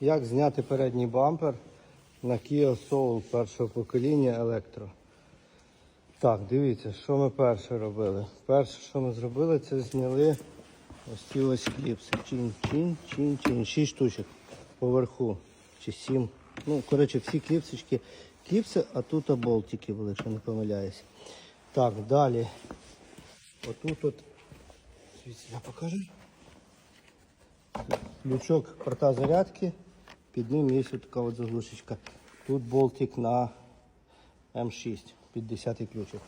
Як зняти передній бампер на Kia Soul першого покоління електро. Так, дивіться, що ми перше робили. Перше, що ми зробили, це зняли ось ці ось кліпси. Чин, чин, чин, чин. Шість штучок поверху. Чи сім. Ну, коротше, всі кліпсички. Кліпси, а тут болтики були, якщо не помиляюсь. Так, далі. Отут от. Я покажу. Лючок порта зарядки. Під ним є така от заглушечка. Тут болтик на М6, під 10 ключик.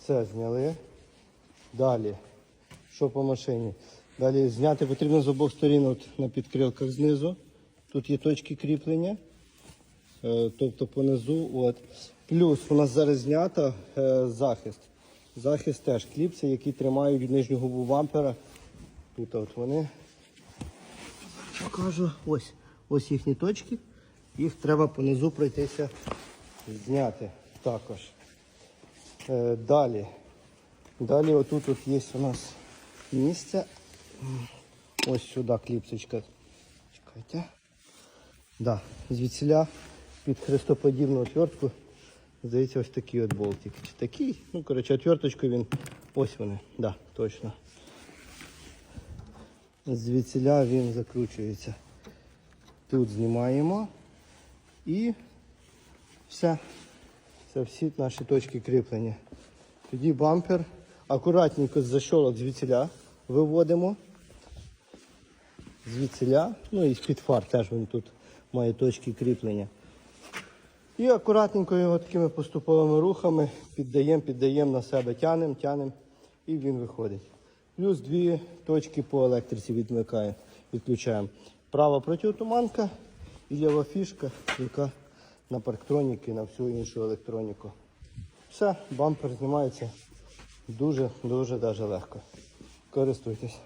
Це зняли. Далі. Що по машині? Далі зняти потрібно з обох сторін от на підкрилках знизу. Тут є точки кріплення. Е, Тобто понизу. От. Плюс у нас зараз знято е, захист. Захист теж кліпси, які тримають нижню губу бампера. Тут от вони. Покажу. Ось. Ось їхні точки. Їх треба понизу пройтися, зняти також. Е, далі. Далі отут от є у нас місце. Ось сюди кліпсочка. Чекайте. Да, звідсіля під хрестоподібну отвертку. Здається, ось такий от болтик. Чи такий? Ну, коротше, отверточку він. Ось вони. Да, точно. Звідсіля він закручується. Тут знімаємо і все. Це всі наші точки кріплення. Тоді бампер акуратненько з защолок звідсіля виводимо. Звідсіля, ну і з-під фар теж він тут має точки кріплення. І акуратненько його такими поступовими рухами піддаємо, піддаємо на себе, тянемо, тянемо і він виходить. Плюс дві точки по електриці відмикає, відключаємо. Права протиотуманка і ліва фішка, яка на парктроніки, на всю іншу електроніку. Все, бампер знімається дуже-дуже легко. Користуйтесь.